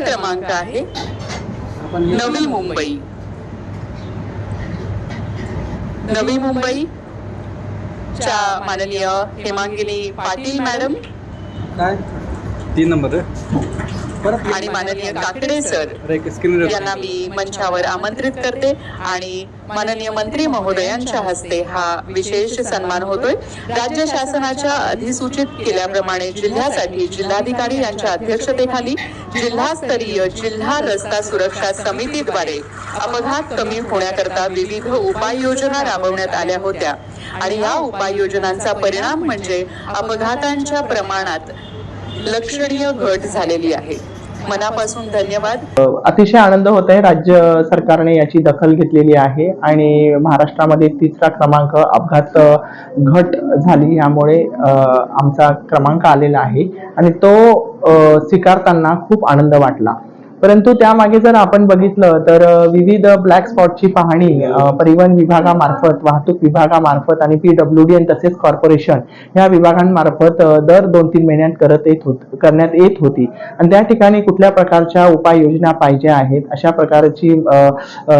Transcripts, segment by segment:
क्रमांक आहे नवी मुंबई. नवी मुंबई च्या माननीय हेमांगिनी पाटील मॅडम. काय? तीन नंबर आणि माननीय काकडे सर यांना मी मंचावर आमंत्रित करते आणि माननीय मंत्री महोदयांच्या हस्ते हा विशेष सन्मान होतोय. राज्य शासनाच्या अधिसूचित केल्याप्रमाणे जिल्ह्यासाठी जिल्हाधिकारी यांच्या अध्यक्षतेखाली जिल्हास्तरीय जिल्हा रस्ता सुरक्षा समितीद्वारे अपघात कमी होण्याकरता विविध उपाययोजना राबवण्यात आल्या होत्या. आणि या उपाययोजनांचा परिणाम म्हणजे अपघातांच्या प्रमाणात लक्षणीय घट झालेली आहे. मनापासून धन्यवाद. अतिशय आनंद होत आहे राज्य सरकारने याची दखल घेतलेली आहे आणि महाराष्ट्रामध्ये तिसरा क्रमांक अपघात घट झाली यामुळे आमचा क्रमांक आलेला आहे. आणि तो स्वीकारताना खूप आनंद वाटला. परंतु त्यामागे जर आपण बघितलं तर विविध ब्लॅक स्पॉटची पाहणी परिवहन विभागामार्फत वाहतूक विभागामार्फत आणि पी डब्ल्यू डी तसेच कॉर्पोरेशन ह्या विभागांमार्फत दर दोन तीन महिन्यात करत येत होत करण्यात येत होती. आणि त्या ठिकाणी कुठल्या प्रकारच्या उपाययोजना पाहिजे आहेत अशा प्रकारची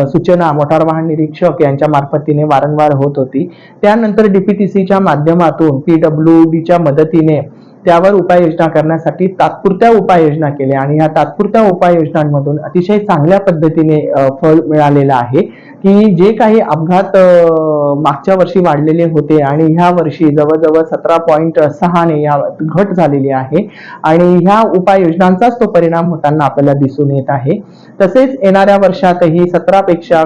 सूचना मोटार वाहन निरीक्षक यांच्या मार्फतीने वारंवार होत होती. त्यानंतर डीपीटीसीच्या माध्यमातून पी डब्ल्यू डीच्या मदतीने त्यावर उपाययोजना करण्यासाठी तात्पुरत्या उपाययोजना केल्या आणि या तात्पुरत्या उपाययोजनांमधून अतिशय चांगल्या पद्धतीने फळ मिळालेलं आहे की जे काही अपघात मागच्या वर्षी वाढलेले होते आणि ह्या वर्षी जवळजवळ सतरा पॉईंट सहाने या घट झालेली आहे आणि ह्या उपाययोजनांचाच तो परिणाम होताना आपल्याला दिसून येत आहे. तसेच येणाऱ्या वर्षातही सतरापेक्षा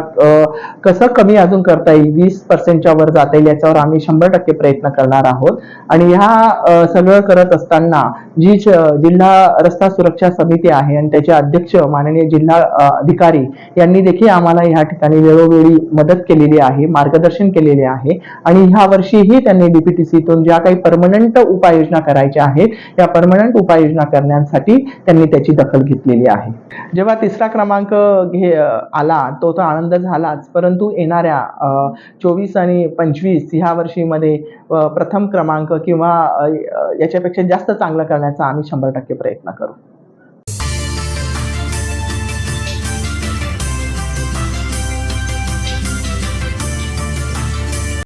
कसं कमी अजून करता येईल वीस पर्सेंटच्या वर जाता येईल याच्यावर आम्ही शंभर टक्के प्रयत्न करणार आहोत. आणि ह्या सगळं करत असताना जी जिल्हा रस्ता सुरक्षा समिती आहे आणि त्याचे अध्यक्ष माननीय जिल्हा अधिकारी यांनी देखील आम्हाला या ठिकाणी वेळोवेळी मदत केलेली आहे मार्गदर्शन केलेले आहे. आणि ह्या वर्षीही त्यांनी डीपीटीसीतून ज्या काही परमनंट उपाययोजना करायच्या आहेत या परमनंट उपाययोजना करण्यासाठी त्यांनी त्याची दखल घेतलेली आहे. जेव्हा तिसरा क्रमांक घे आला तो तर आनंद झालाच परंतु येणाऱ्या चोवीस आणि पंचवीस ह्या वर्षीमध्ये प्रथम क्रमांक किंवा याच्यापेक्षा पेक्षा जास्त चांगलं करण्याचा आम्ही शंभर टक्के प्रयत्न करू.